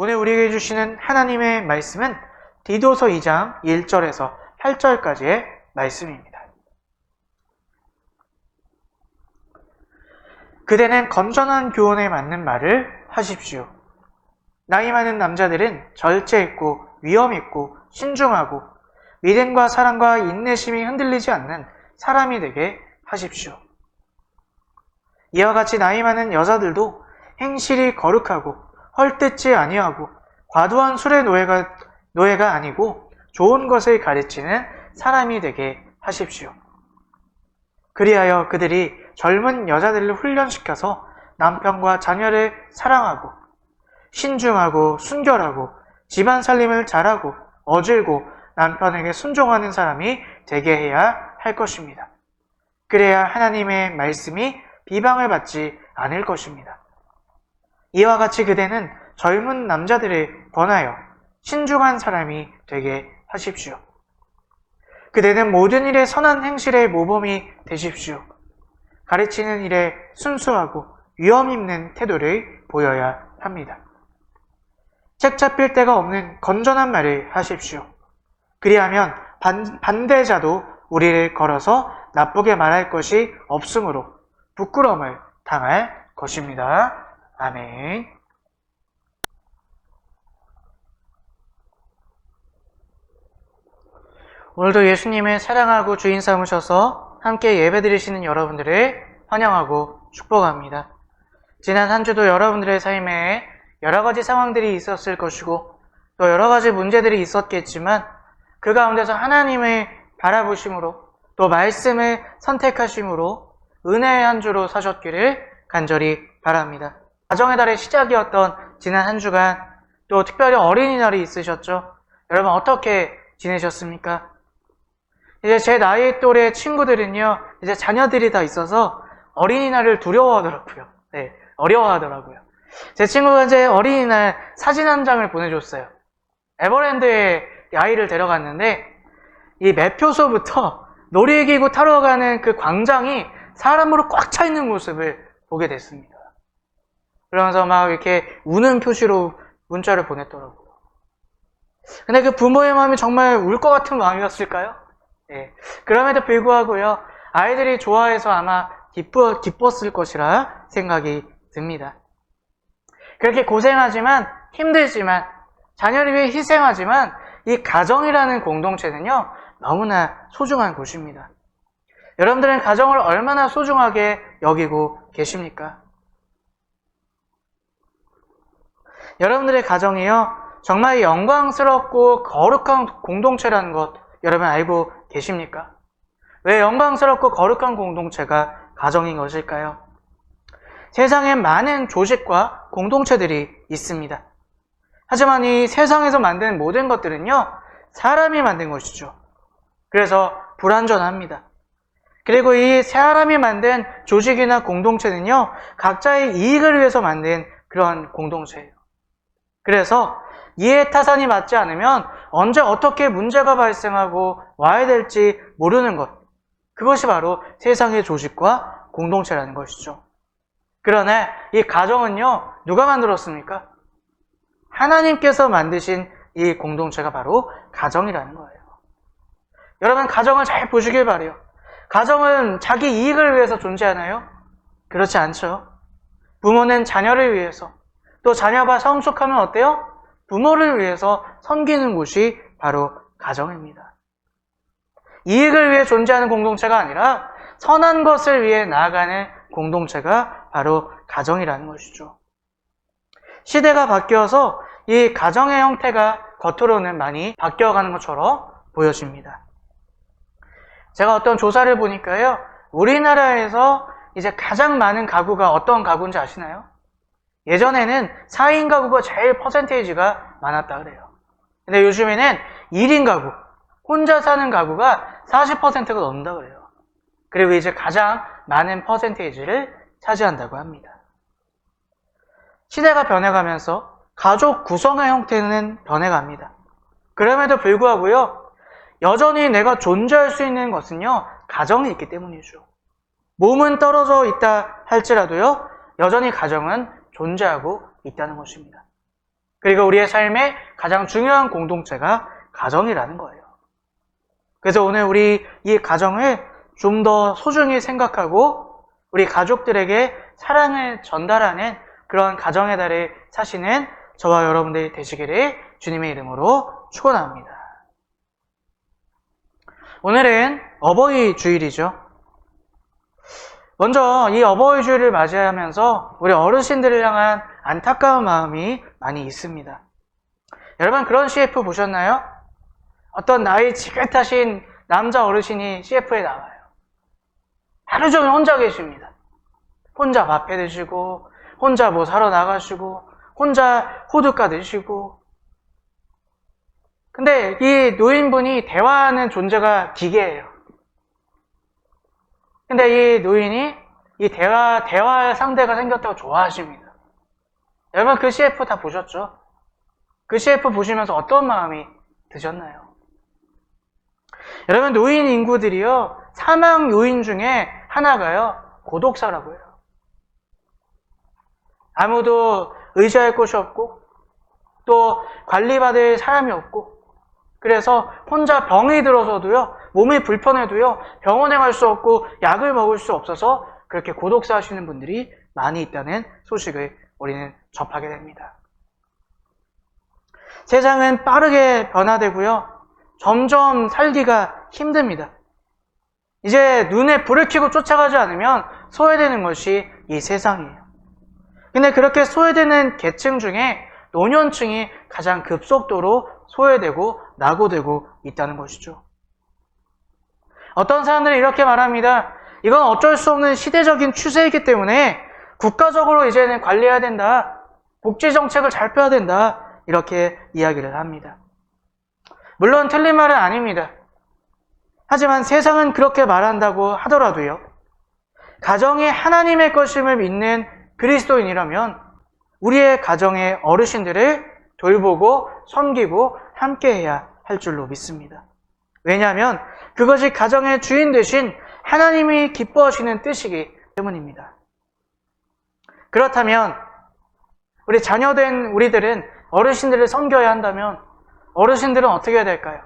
오늘 우리에게 주시는 하나님의 말씀은 디도서 2장 1절에서 8절까지의 말씀입니다. 그대는 건전한 교훈에 맞는 말을 하십시오. 나이 많은 남자들은 절제 있고 위험 있고 신중하고 믿음과 사랑과 인내심이 흔들리지 않는 사람이 되게 하십시오. 이와 같이 나이 많은 여자들도 행실이 거룩하고 헐뜯지 아니하고 과도한 술의 노예가 노예가 아니고 좋은 것을 가르치는 사람이 되게 하십시오. 그리하여 그들이 젊은 여자들을 훈련시켜서 남편과 자녀를 사랑하고 신중하고 순결하고 집안 살림을 잘하고 어질고 남편에게 순종하는 사람이 되게 해야 할 것입니다. 그래야 하나님의 말씀이 비방을 받지 않을 것입니다. 이와 같이 그대는 젊은 남자들을 권하여 신중한 사람이 되게 하십시오. 그대는 모든 일에 선한 행실의 모범이 되십시오. 가르치는 일에 순수하고 위험 있는 태도를 보여야 합니다. 책 잡힐 데가 없는 건전한 말을 하십시오. 그리하면 반, 반대자도 우리를 걸어서 나쁘게 말할 것이 없으므로 부끄러움을 당할 것입니다. 아멘. 오늘도 예수님을 사랑하고 주인 삼으셔서 함께 예배 드리시는 여러분들을 환영하고 축복합니다. 지난 한 주도 여러분들의 삶에 여러 가지 상황들이 있었을 것이고 또 여러 가지 문제들이 있었겠지만 그 가운데서 하나님을 바라보심으로 또 말씀을 선택하심으로 은혜의 한 주로 사셨기를 간절히 바랍니다. 가정의 달의 시작이었던 지난 한 주간 또 특별히 어린이날이 있으셨죠? 여러분 어떻게 지내셨습니까? 이제 제 나이 또래 친구들은요, 이제 자녀들이 다 있어서 어린이날을 두려워하더라고요. 네, 어려워하더라고요. 제 친구가 이제 어린이날 사진 한 장을 보내줬어요. 에버랜드에 아이를 데려갔는데, 이 매표소부터 놀이기구 타러 가는 그 광장이 사람으로 꽉 차 있는 모습을 보게 됐습니다. 그러면서 막 이렇게 우는 표시로 문자를 보냈더라고요. 근데 그 부모의 마음이 정말 울 것 같은 마음이었을까요? 예. 그럼에도 불구하고요, 아이들이 좋아해서 아마 기쁘, 기뻤을 것이라 생각이 듭니다. 그렇게 고생하지만, 힘들지만, 자녀를 위해 희생하지만, 이 가정이라는 공동체는요, 너무나 소중한 곳입니다. 여러분들은 가정을 얼마나 소중하게 여기고 계십니까? 여러분들의 가정이요, 정말 영광스럽고 거룩한 공동체라는 것, 여러분 알고 계십니까? 왜 영광스럽고 거룩한 공동체가 가정인 것일까요? 세상에 많은 조직과 공동체들이 있습니다. 하지만 이 세상에서 만든 모든 것들은요, 사람이 만든 것이죠. 그래서 불완전합니다. 그리고 이 사람이 만든 조직이나 공동체는요, 각자의 이익을 위해서 만든 그런 공동체예요. 그래서 이해 타산이 맞지 않으면 언제 어떻게 문제가 발생하고 와야 될지 모르는 것. 그것이 바로 세상의 조직과 공동체라는 것이죠. 그러나 이 가정은요, 누가 만들었습니까? 하나님께서 만드신 이 공동체가 바로 가정이라는 거예요. 여러분, 가정을 잘 보시길 바래요. 가정은 자기 이익을 위해서 존재하나요? 그렇지 않죠. 부모는 자녀를 위해서, 또 자녀가 성숙하면 어때요? 부모를 위해서 섬기는 곳이 바로 가정입니다. 이익을 위해 존재하는 공동체가 아니라 선한 것을 위해 나아가는 공동체가 바로 가정이라는 것이죠. 시대가 바뀌어서 이 가정의 형태가 겉으로는 많이 바뀌어가는 것처럼 보여집니다. 제가 어떤 조사를 보니까요, 우리나라에서 이제 가장 많은 가구가 어떤 가구인지 아시나요? 예전에는 4인 가구가 제일 퍼센테이지가 많았다 그래요. 근데 요즘에는 1인 가구, 혼자 사는 가구가 40%가 넘는다 그래요. 그리고 이제 가장 많은 퍼센테이지를 차지한다고 합니다. 시대가 변해가면서 가족 구성의 형태는 변해갑니다. 그럼에도 불구하고요, 여전히 내가 존재할 수 있는 것은요, 가정이 있기 때문이죠. 몸은 떨어져 있다 할지라도요, 여전히 가정은 존재하고 있다는 것입니다. 그리고 우리의 삶의 가장 중요한 공동체가 가정이라는 거예요. 그래서 오늘 우리 이 가정을 좀 더 소중히 생각하고 우리 가족들에게 사랑을 전달하는 그런 가정의 달을 사시는 저와 여러분들이 되시기를 주님의 이름으로 축원합니다. 오늘은 어버이 주일이죠. 먼저 이 어버이 주일을 맞이하면서 우리 어르신들을 향한 안타까운 마음이 많이 있습니다. 여러분 그런 CF 보셨나요? 어떤 나이 지긋하신 남자 어르신이 CF에 나와요. 하루 종일 혼자 계십니다. 혼자 밥해 드시고, 혼자 뭐 사러 나가시고, 혼자 호두까 드시고. 근데 이 노인분이 대화하는 존재가 기계예요. 근데 이 노인이 이 대화, 대화할 상대가 생겼다고 좋아하십니다. 여러분 그 CF 다 보셨죠? 그 CF 보시면서 어떤 마음이 드셨나요? 여러분 노인 인구들이요 사망 요인 중에 하나가요 고독사라고 해요. 아무도 의지할 곳이 없고 또 관리받을 사람이 없고 그래서 혼자 병이 들어서도요 몸이 불편해도요 병원에 갈 수 없고 약을 먹을 수 없어서 그렇게 고독사 하시는 분들이 많이 있다는 소식을 우리는 접하게 됩니다. 세상은 빠르게 변화되고요. 점점 살기가 힘듭니다. 이제 눈에 불을 켜고 쫓아가지 않으면 소외되는 것이 이 세상이에요. 근데 그렇게 소외되는 계층 중에 노년층이 가장 급속도로 소외되고 낙오되고 있다는 것이죠. 어떤 사람들은 이렇게 말합니다. 이건 어쩔 수 없는 시대적인 추세이기 때문에 국가적으로 이제는 관리해야 된다. 복지 정책을 잘 펴야 된다. 이렇게 이야기를 합니다. 물론 틀린 말은 아닙니다. 하지만 세상은 그렇게 말한다고 하더라도요. 가정이 하나님의 것임을 믿는 그리스도인이라면 우리의 가정의 어르신들을 돌보고 섬기고 함께해야 할 줄로 믿습니다. 왜냐하면 그것이 가정의 주인 되신 하나님이 기뻐하시는 뜻이기 때문입니다. 그렇다면 우리 자녀된 우리들은 어르신들을 섬겨야 한다면 어르신들은 어떻게 해야 될까요?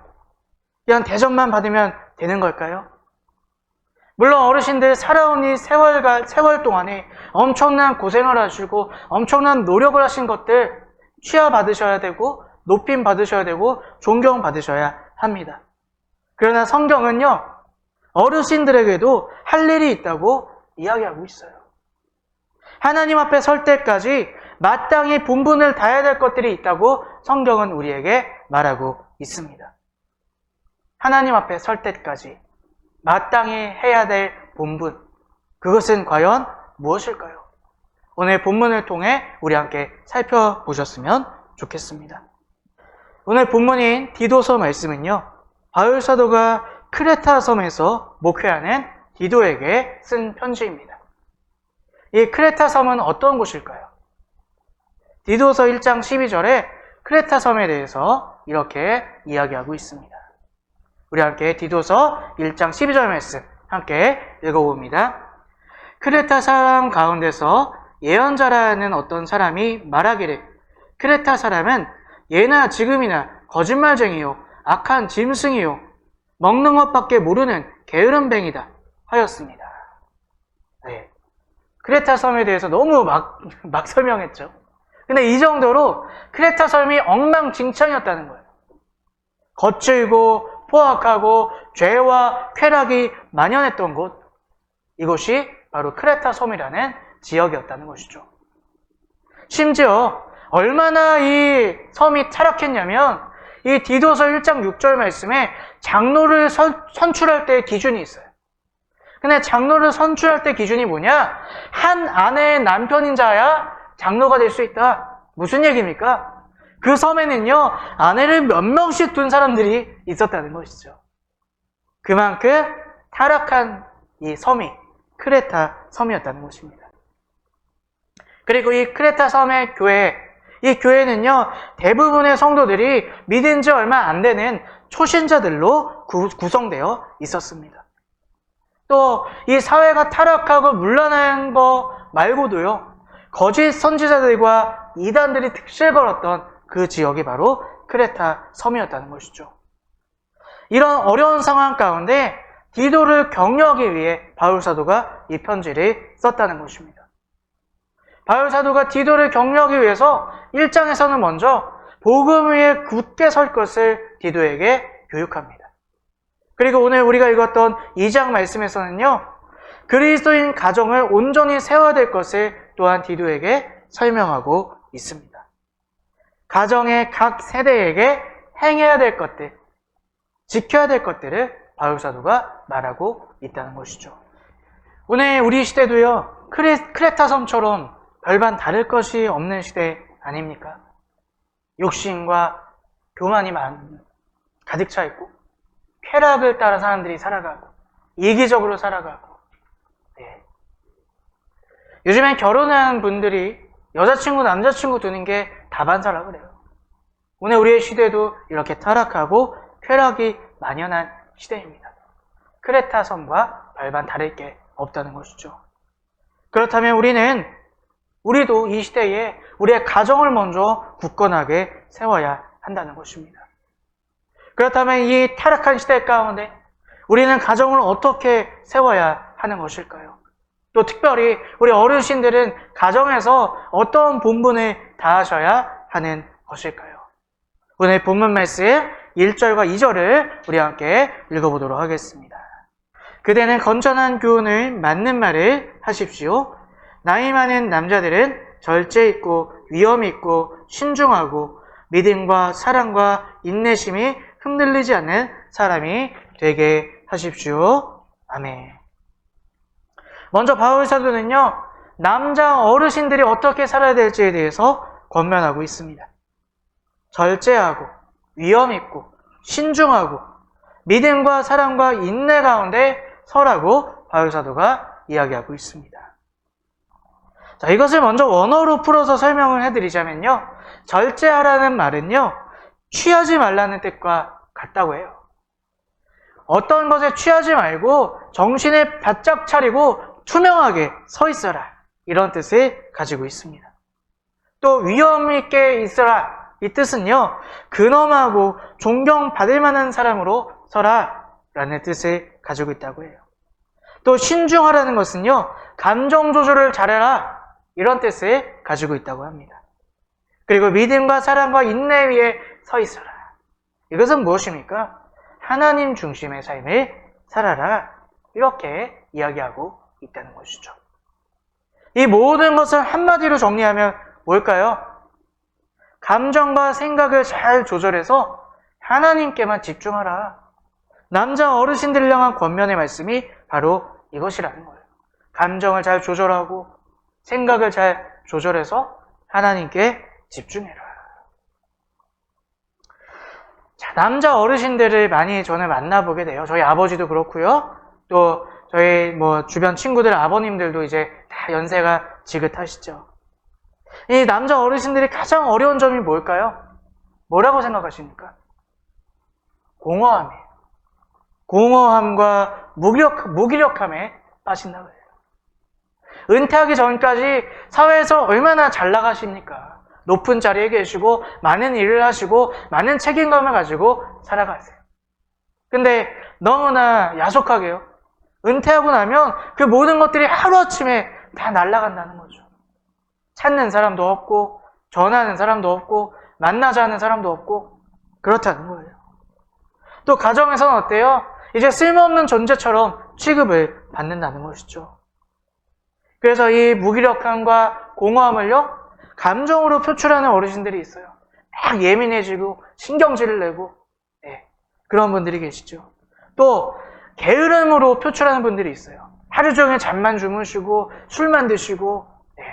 그냥 대접만 받으면 되는 걸까요? 물론 어르신들 살아온 이 세월가, 세월 동안에 엄청난 고생을 하시고 엄청난 노력을 하신 것들 취하 받으셔야 되고 높임 받으셔야 되고 존경 받으셔야 합니다. 그러나 성경은요, 어르신들에게도 할 일이 있다고 이야기하고 있어요. 하나님 앞에 설 때까지 마땅히 본분을 다해야 될 것들이 있다고 성경은 우리에게 말하고 있습니다. 하나님 앞에 설 때까지 마땅히 해야 될 본분, 그것은 과연 무엇일까요? 오늘 본문을 통해 우리 함께 살펴보셨으면 좋겠습니다. 오늘 본문인 디도서 말씀은요, 바울 사도가 크레타 섬에서 목회하는 디도에게 쓴 편지입니다. 이 크레타 섬은 어떤 곳일까요? 디도서 1장 12절에 크레타 섬에 대해서 이렇게 이야기하고 있습니다. 우리 함께 디도서 1장 12절 말씀 함께 읽어봅니다. 크레타 사람 가운데서 예언자라는 어떤 사람이 말하기를 크레타 사람은 예나 지금이나 거짓말쟁이요 악한 짐승이요 먹는 것밖에 모르는 게으름뱅이다 하였습니다. 네. 크레타 섬에 대해서 너무 막, 막 설명했죠. 근데 이 정도로 크레타 섬이 엉망진창이었다는 거예요. 거칠고 포악하고 죄와 쾌락이 만연했던 곳, 이곳이 바로 크레타 섬이라는 지역이었다는 것이죠. 심지어 얼마나 이 섬이 타락했냐면 이 디도서 1장 6절 말씀에 장로를 선, 선출할 때의 기준이 있어요. 근데 장로를 선출할 때 기준이 뭐냐? 한 아내의 남편인 자야 장로가 될 수 있다. 무슨 얘기입니까? 그 섬에는요, 아내를 몇 명씩 둔 사람들이 있었다는 것이죠. 그만큼 타락한 이 섬이 크레타 섬이었다는 것입니다. 그리고 이 크레타 섬의 교회, 이 교회는요, 대부분의 성도들이 믿은 지 얼마 안 되는 초신자들로 구, 구성되어 있었습니다. 또, 이 사회가 타락하고 물러난 거 말고도요, 거짓 선지자들과 이단들이 특실 걸었던 그 지역이 바로 크레타 섬이었다는 것이죠. 이런 어려운 상황 가운데 디도를 격려하기 위해 바울 사도가 이 편지를 썼다는 것입니다. 바울 사도가 디도를 격려하기 위해서 1장에서는 먼저 복음 위에 굳게 설 것을 디도에게 교육합니다. 그리고 오늘 우리가 읽었던 2장 말씀에서는요, 그리스도인 가정을 온전히 세워야 될 것을 또한 디도에게 설명하고 있습니다. 가정의 각 세대에게 행해야 될 것들, 지켜야 될 것들을 바울 사도가 말하고 있다는 것이죠. 오늘 우리 시대도요, 크레, 크레타 섬처럼 별반 다를 것이 없는 시대 아닙니까? 욕심과 교만이 많, 가득 차 있고, 쾌락을 따라 사람들이 살아가고, 이기적으로 살아가고, 네. 요즘엔 결혼한 분들이 여자친구, 남자친구 두는 게 다반사라 그래요. 오늘 우리의 시대도 이렇게 타락하고 쾌락이 만연한 시대입니다. 크레타 섬과 별반 다를 게 없다는 것이죠. 그렇다면 우리는 우리도 이 시대에 우리의 가정을 먼저 굳건하게 세워야 한다는 것입니다. 그렇다면 이 타락한 시대 가운데 우리는 가정을 어떻게 세워야 하는 것일까요? 또 특별히 우리 어르신들은 가정에서 어떤 본분을 다하셔야 하는 것일까요? 오늘 본문 말씀 1절과 2절을 우리 함께 읽어보도록 하겠습니다. 그대는 건전한 교훈을 맞는 말을 하십시오. 나이 많은 남자들은 절제 있고 위험 있고 신중하고 믿음과 사랑과 인내심이 흔들리지 않는 사람이 되게 하십시오. 아멘. 먼저 바울 사도는요, 남자 어르신들이 어떻게 살아야 될지에 대해서 권면하고 있습니다. 절제하고, 위험 있고, 신중하고, 믿음과 사랑과 인내 가운데 서라고 바울 사도가 이야기하고 있습니다. 자, 이것을 먼저 원어로 풀어서 설명을 해드리자면요. 절제하라는 말은요, 취하지 말라는 뜻과 같다고 해요. 어떤 것에 취하지 말고 정신을 바짝 차리고 투명하게 서 있어라. 이런 뜻을 가지고 있습니다. 또 위험 있게 있어라. 이 뜻은요, 근엄하고 존경받을 만한 사람으로 서라. 라는 뜻을 가지고 있다고 해요. 또 신중하라는 것은요, 감정 조절을 잘해라. 이런 뜻을 가지고 있다고 합니다. 그리고 믿음과 사랑과 인내 위에 서 있어라. 이것은 무엇입니까? 하나님 중심의 삶을 살아라. 이렇게 이야기하고 있다는 것이죠. 이 모든 것을 한마디로 정리하면 뭘까요? 감정과 생각을 잘 조절해서 하나님께만 집중하라. 남자 어르신들 향한 권면의 말씀이 바로 이것이라는 거예요. 감정을 잘 조절하고 생각을 잘 조절해서 하나님께 집중해라. 자, 남자 어르신들을 많이 저는 만나보게 돼요. 저희 아버지도 그렇고요. 또 저희 뭐 주변 친구들 아버님들도 이제 다 연세가 지긋하시죠. 이 남자 어르신들이 가장 어려운 점이 뭘까요? 뭐라고 생각하십니까? 공허함이에요. 공허함과 무기력, 무기력함에 빠진다고 해요. 은퇴하기 전까지 사회에서 얼마나 잘 나가십니까? 높은 자리에 계시고 많은 일을 하시고 많은 책임감을 가지고 살아가세요. 근데 너무나 야속하게요. 은퇴하고 나면 그 모든 것들이 하루아침에 다 날아간다는 거죠. 찾는 사람도 없고, 전화하는 사람도 없고, 만나자 하는 사람도 없고, 그렇다는 거예요. 또 가정에서는 어때요? 이제 쓸모없는 존재처럼 취급을 받는다는 것이죠. 그래서 이 무기력함과 공허함을요, 감정으로 표출하는 어르신들이 있어요. 막 예민해지고, 신경질을 내고, 네, 그런 분들이 계시죠. 또, 게으름으로 표출하는 분들이 있어요. 하루 종일 잠만 주무시고 술만 드시고 네.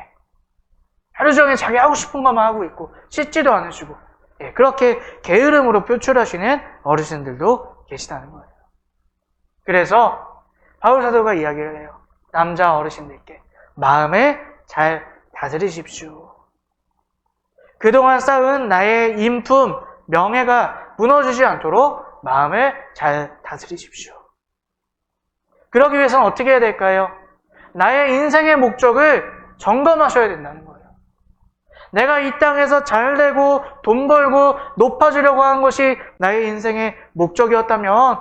하루 종일 자기 하고 싶은 것만 하고 있고 씻지도 않으시고 네. 그렇게 게으름으로 표출하시는 어르신들도 계시다는 거예요. 그래서 바울 사도가 이야기를 해요. 남자 어르신들께 마음을 잘 다스리십시오. 그동안 쌓은 나의 인품, 명예가 무너지지 않도록 마음을 잘 다스리십시오. 그러기 위해서는 어떻게 해야 될까요? 나의 인생의 목적을 점검하셔야 된다는 거예요. 내가 이 땅에서 잘 되고 돈 벌고 높아지려고 하는 것이 나의 인생의 목적이었다면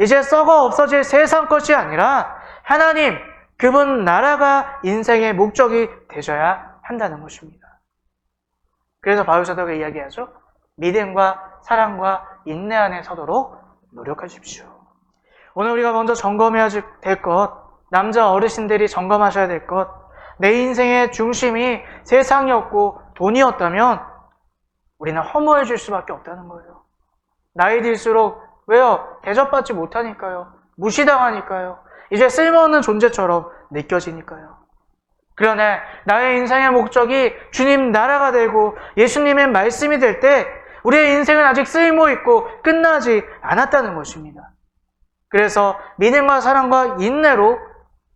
이제 썩어 없어질 세상 것이 아니라 하나님 그분 나라가 인생의 목적이 되셔야 한다는 것입니다. 그래서 바울 사도가 이야기하죠. 믿음과 사랑과 인내 안에 서도록 노력하십시오. 오늘 우리가 먼저 점검해야 될 것, 남자 어르신들이 점검하셔야 될 것, 내 인생의 중심이 세상이었고 돈이었다면 우리는 허무해질 수밖에 없다는 거예요. 나이 들수록 왜요? 대접받지 못하니까요. 무시당하니까요. 이제 쓸모없는 존재처럼 느껴지니까요. 그러나 나의 인생의 목적이 주님 나라가 되고 예수님의 말씀이 될 때 우리의 인생은 아직 쓸모 있고 끝나지 않았다는 것입니다. 그래서 믿음과 사랑과 인내로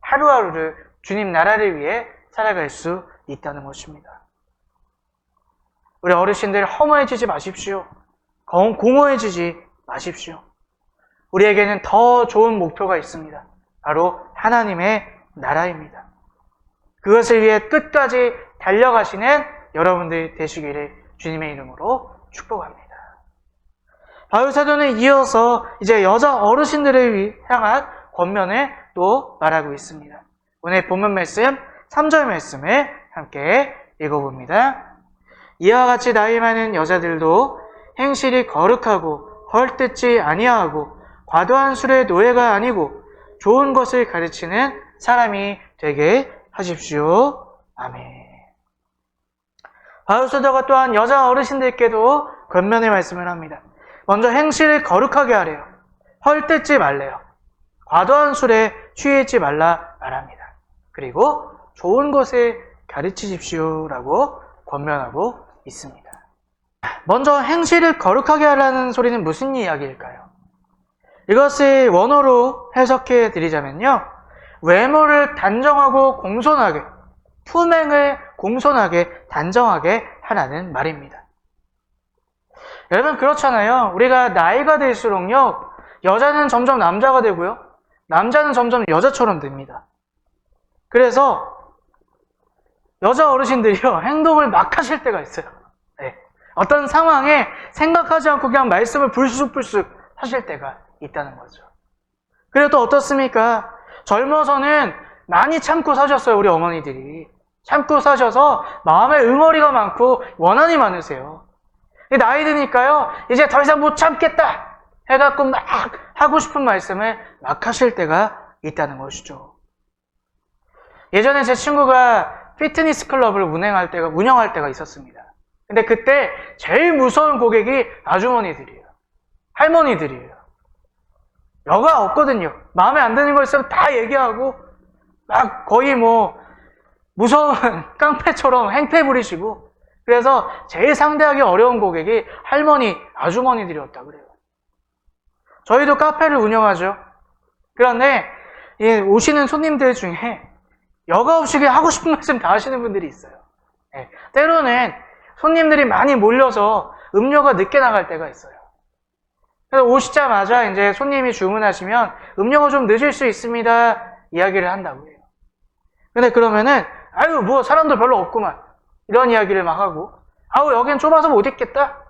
하루하루를 주님 나라를 위해 살아갈 수 있다는 것입니다. 우리 어르신들 허무해지지 마십시오. 공- 공허해지지 마십시오. 우리에게는 더 좋은 목표가 있습니다. 바로 하나님의 나라입니다. 그것을 위해 끝까지 달려가시는 여러분들 되시기를 주님의 이름으로 축복합니다. 바울 사도는 이어서 이제 여자 어르신들을 위- 향한 권면을 또 말하고 있습니다. 오늘 본문 말씀 3절 말씀을 함께 읽어봅니다. 이와 같이 나이 많은 여자들도 행실이 거룩하고 헐뜯지 아니하고 과도한 술의 노예가 아니고 좋은 것을 가르치는 사람이 되게 하십시오. 아멘. 바울 사도가 또한 여자 어르신들께도 권면의 말씀을 합니다. 먼저 행실을 거룩하게 하래요. 헐뜯지 말래요. 과도한 술에 취했지 말라 말합니다. 그리고 좋은 것을 가르치십시오라고 권면하고 있습니다. 먼저 행실을 거룩하게 하라는 소리는 무슨 이야기일까요? 이것을 원어로 해석해 드리자면요. 외모를 단정하고 공손하게, 품행을 공손하게, 단정하게 하라는 말입니다. 여러분, 그렇잖아요. 우리가 나이가 들수록요, 여자는 점점 남자가 되고요, 남자는 점점 여자처럼 됩니다. 그래서, 여자 어르신들이요, 행동을 막 하실 때가 있어요. 네. 어떤 상황에 생각하지 않고 그냥 말씀을 불쑥불쑥 하실 때가 있다는 거죠. 또 어떻습니까? 젊어서는 많이 참고 사셨어요, 우리 어머니들이. 참고 사셔서 마음에 응어리가 많고 원한이 많으세요. 나이 드니까요, 이제 더 이상 못 참겠다! 해갖고 막 하고 싶은 말씀을 막 하실 때가 있다는 것이죠. 예전에 제 친구가 피트니스 클럽을 운행할 때가, 운영할 때가 있었습니다. 근데 그때 제일 무서운 고객이 아주머니들이에요. 할머니들이에요. 여가 없거든요. 마음에 안 드는 거 있으면 다 얘기하고, 막 거의 뭐, 무서운 깡패처럼 행패 부리시고, 그래서 제일 상대하기 어려운 고객이 할머니, 아주머니들이었다 그래요. 저희도 카페를 운영하죠. 그런데, 이 오시는 손님들 중에 여가 없이 하고 싶은 말씀 다 하시는 분들이 있어요. 예, 때로는 손님들이 많이 몰려서 음료가 늦게 나갈 때가 있어요. 그래서 오시자마자 이제 손님이 주문하시면 음료가 좀 늦을 수 있습니다. 이야기를 한다고 해요. 근데 그러면은 아유 뭐 사람들 별로 없구만 이런 이야기를 막 하고 아우 여긴 좁아서 못 있겠다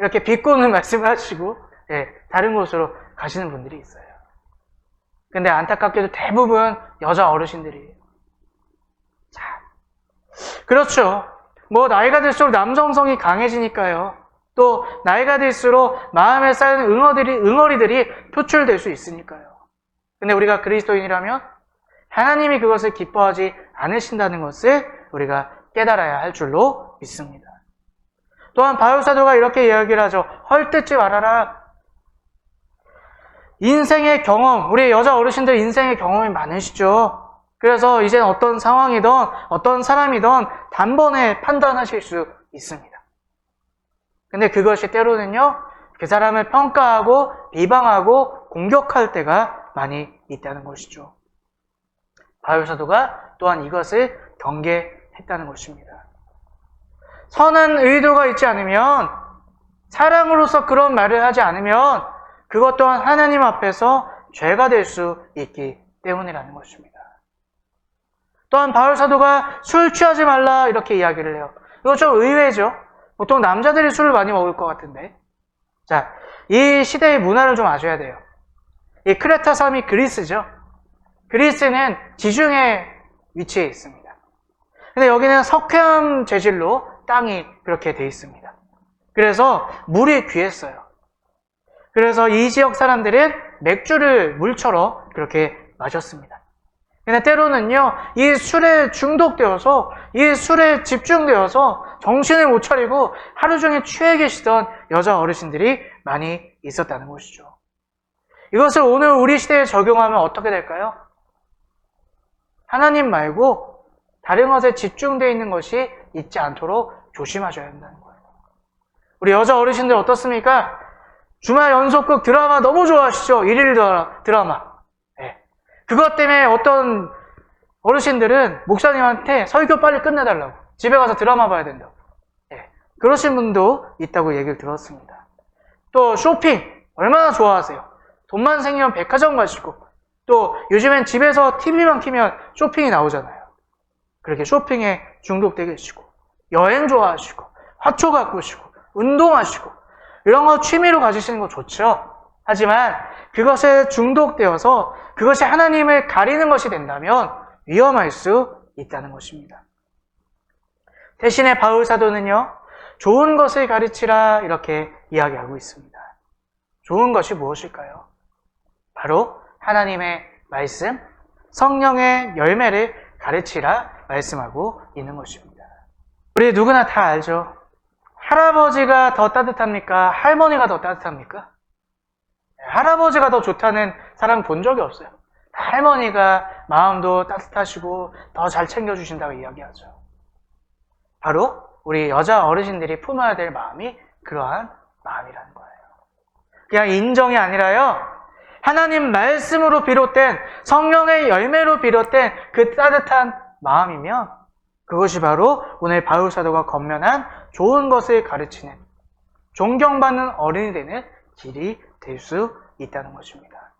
이렇게 비꼬는 말씀을 하시고 예, 다른 곳으로 가시는 분들이 있어요. 근데 안타깝게도 대부분 여자 어르신들이에요. 자, 그렇죠. 뭐 나이가 들수록 남성성이 강해지니까요. 또 나이가 들수록 마음에 쌓이는 응어들이, 응어리들이 표출될 수 있으니까요. 근데 우리가 그리스도인이라면 하나님이 그것을 기뻐하지 않으신다는 것을 우리가 깨달아야 할 줄로 믿습니다. 또한 바울 사도가 이렇게 이야기를 하죠. 헐뜯지 말아라. 인생의 경험, 우리 여자 어르신들 인생의 경험이 많으시죠. 그래서 이제 어떤 상황이든 어떤 사람이든 단번에 판단하실 수 있습니다. 근데 그것이 때로는요, 그 사람을 평가하고 비방하고 공격할 때가 많이 있다는 것이죠. 바울 사도가 또한 이것을 경계했다는 것입니다. 선한 의도가 있지 않으면 사랑으로서 그런 말을 하지 않으면 그것 또한 하나님 앞에서 죄가 될 수 있기 때문이라는 것입니다. 또한 바울 사도가 술 취하지 말라 이렇게 이야기를 해요. 이거 좀 의외죠? 보통 남자들이 술을 많이 먹을 것 같은데. 자, 이 시대의 문화를 좀 아셔야 돼요. 이 크레타 섬이 그리스죠. 그리스는 지중해 위치해 있습니다. 근데 여기는 석회암 재질로 땅이 그렇게 돼 있습니다. 그래서 물이 귀했어요. 그래서 이 지역 사람들은 맥주를 물처럼 그렇게 마셨습니다. 근데 때로는요, 이 술에 중독되어서, 이 술에 집중되어서 정신을 못 차리고 하루 종일 취해 계시던 여자 어르신들이 많이 있었다는 것이죠. 이것을 오늘 우리 시대에 적용하면 어떻게 될까요? 하나님 말고 다른 것에 집중되어 있는 것이 있지 않도록 조심하셔야 한다는 거예요. 우리 여자 어르신들 어떻습니까? 주말 연속극 드라마 너무 좋아하시죠? 일일 드라- 드라마. 예. 그것 때문에 어떤 어르신들은 목사님한테 설교 빨리 끝내달라고. 집에 가서 드라마 봐야 된다고. 예. 그러신 분도 있다고 얘기를 들었습니다. 또 쇼핑 얼마나 좋아하세요? 돈만 생기면 백화점 가시고 또 요즘엔 집에서 TV만 키면 쇼핑이 나오잖아요. 그렇게 쇼핑에 중독돼 계시고 여행 좋아하시고 화초 가꾸시고 운동하시고 이런 거 취미로 가지시는 거 좋죠. 하지만 그것에 중독되어서 그것이 하나님을 가리는 것이 된다면 위험할 수 있다는 것입니다. 대신에 바울 사도는요, 좋은 것을 가르치라 이렇게 이야기하고 있습니다. 좋은 것이 무엇일까요? 바로 하나님의 말씀, 성령의 열매를 가르치라 말씀하고 있는 것입니다. 우리 누구나 다 알죠. 할아버지가 더 따뜻합니까? 할머니가 더 따뜻합니까? 할아버지가 더 좋다는 사람 본 적이 없어요. 할머니가 마음도 따뜻하시고 더 잘 챙겨주신다고 이야기하죠. 바로 우리 여자 어르신들이 품어야 될 마음이 그러한 마음이라는 거예요. 그냥 인정이 아니라요. 하나님 말씀으로 비롯된 성령의 열매로 비롯된 그 따뜻한 마음이면 그것이 바로 오늘 바울 사도가 건면한 좋은 것을 가르치는 존경받는 어른이 되는 길이 될 수 있다는 것입니다.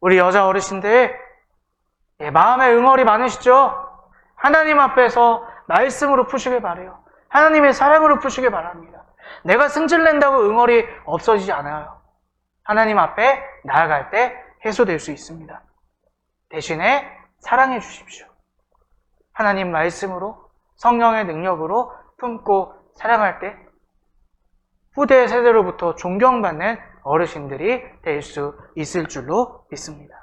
우리 여자 어르신들 예, 마음에 응어리 많으시죠? 하나님 앞에서 말씀으로 푸시길 바래요. 하나님의 사랑으로 푸시길 바랍니다. 내가 승질낸다고 응어리 없어지지 않아요. 하나님 앞에 나아갈 때 해소될 수 있습니다. 대신에 사랑해 주십시오. 하나님 말씀으로 성령의 능력으로 품고 사랑할 때 후대 세대로부터 존경받는 어르신들이 될 수 있을 줄로 믿습니다.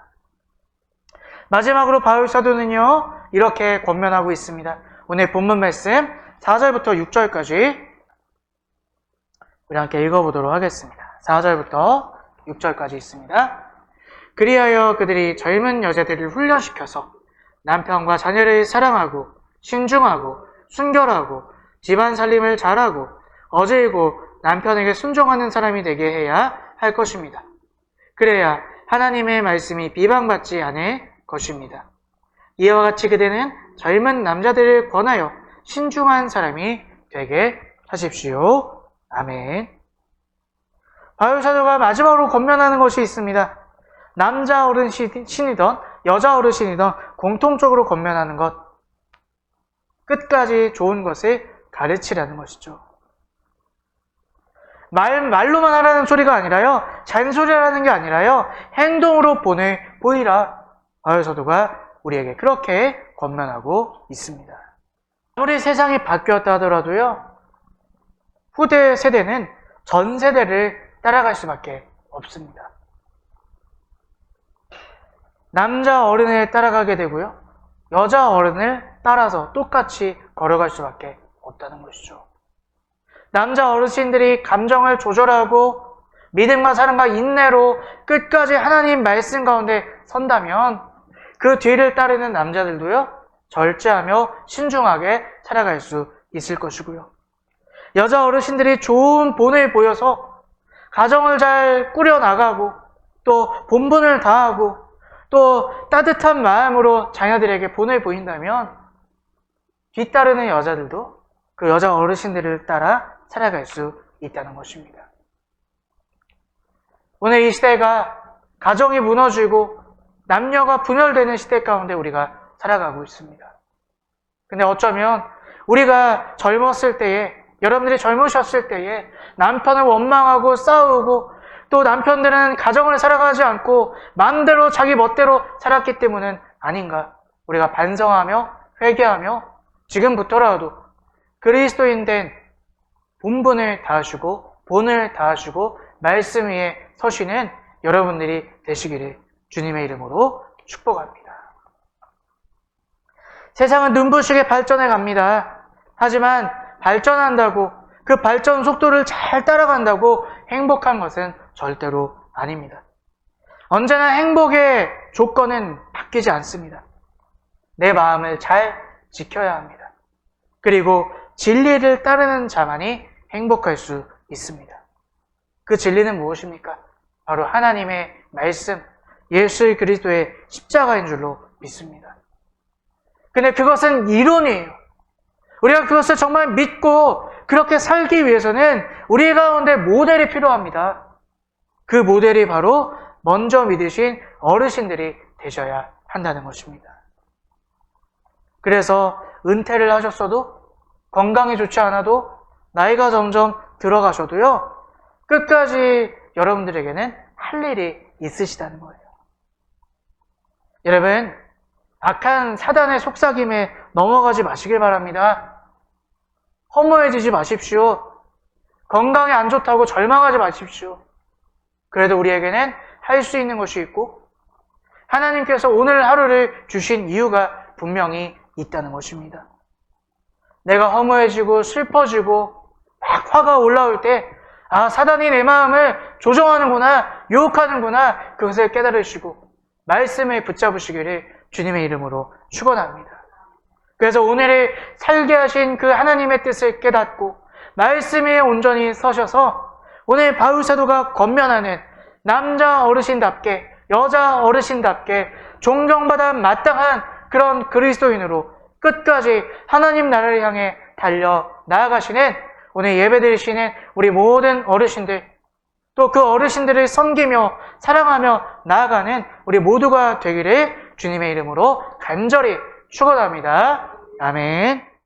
마지막으로 바울 사도는요, 이렇게 권면하고 있습니다. 오늘 본문 말씀 4절부터 6절까지 우리 함께 읽어보도록 하겠습니다. 4절부터 6절까지 있습니다. 그리하여 그들이 젊은 여자들을 훈련시켜서 남편과 자녀를 사랑하고 신중하고 순결하고 집안 살림을 잘하고 어제이고 남편에게 순종하는 사람이 되게 해야 할 것입니다. 그래야 하나님의 말씀이 비방받지 않을 것입니다. 이와 같이 그대는 젊은 남자들을 권하여 신중한 사람이 되게 하십시오. 아멘. 바울 사도가 마지막으로 권면하는 것이 있습니다. 남자 어르신이던 여자 어르신이던 공통적으로 권면하는 것. 끝까지 좋은 것을 가르치라는 것이죠. 말, 말로만 하라는 소리가 아니라요, 잔소리라는 게 아니라요, 행동으로 보내, 보이라. 바울 사도가 우리에게 그렇게 권면하고 있습니다. 아무리 세상이 바뀌었다 하더라도요, 후대 세대는 전 세대를 따라갈 수밖에 없습니다. 남자 어른을 따라가게 되고요. 여자 어른을 따라서 똑같이 걸어갈 수밖에 없다는 것이죠. 남자 어르신들이 감정을 조절하고 믿음과 사랑과 인내로 끝까지 하나님 말씀 가운데 선다면 그 뒤를 따르는 남자들도요, 절제하며 신중하게 살아갈 수 있을 것이고요. 여자 어르신들이 좋은 본을 보여서 가정을 잘 꾸려나가고 또 본분을 다하고 또 따뜻한 마음으로 자녀들에게 본을 보인다면 뒤따르는 여자들도 그 여자 어르신들을 따라 살아갈 수 있다는 것입니다. 오늘 이 시대가 가정이 무너지고 남녀가 분열되는 시대 가운데 우리가 살아가고 있습니다. 근데 어쩌면 우리가 젊었을 때에, 여러분들이 젊으셨을 때에 남편을 원망하고 싸우고 또 남편들은 가정을 살아가지 않고 마음대로 자기 멋대로 살았기 때문은 아닌가. 우리가 반성하며 회개하며 지금부터라도 그리스도인 된 본분을 다하시고 본을 다하시고 말씀 위에 서시는 여러분들이 되시기를 주님의 이름으로 축복합니다. 세상은 눈부시게 발전해 갑니다. 하지만 발전한다고 그 발전 속도를 잘 따라간다고 행복한 것은 절대로 아닙니다. 언제나 행복의 조건은 바뀌지 않습니다. 내 마음을 잘 지켜야 합니다. 그리고 진리를 따르는 자만이 행복할 수 있습니다. 그 진리는 무엇입니까? 바로 하나님의 말씀, 예수 그리스도의 십자가인 줄로 믿습니다. 근데 그것은 이론이에요. 우리가 그것을 정말 믿고 그렇게 살기 위해서는 우리 가운데 모델이 필요합니다. 그 모델이 바로 먼저 믿으신 어르신들이 되셔야 한다는 것입니다. 그래서 은퇴를 하셨어도 건강이 좋지 않아도 나이가 점점 들어가셔도요, 끝까지 여러분들에게는 할 일이 있으시다는 거예요. 여러분, 악한 사단의 속삭임에 넘어가지 마시길 바랍니다. 허무해지지 마십시오. 건강이 안 좋다고 절망하지 마십시오. 그래도 우리에게는 할 수 있는 것이 있고, 하나님께서 오늘 하루를 주신 이유가 분명히 있다는 것입니다. 내가 허무해지고 슬퍼지고 막 화가 올라올 때, 아, 사단이 내 마음을 조종하는구나, 유혹하는구나, 그것을 깨달으시고, 말씀을 붙잡으시기를 주님의 이름으로 축원합니다. 그래서 오늘을 살게 하신 그 하나님의 뜻을 깨닫고, 말씀에 온전히 서셔서, 오늘 바울 사도가 권면하는 남자 어르신답게, 여자 어르신답게 존경받아 마땅한 그런 그리스도인으로 끝까지 하나님 나라를 향해 달려 나아가시는 오늘 예배드리시는 우리 모든 어르신들 또 그 어르신들을 섬기며 사랑하며 나아가는 우리 모두가 되기를 주님의 이름으로 간절히 축원합니다. 아멘.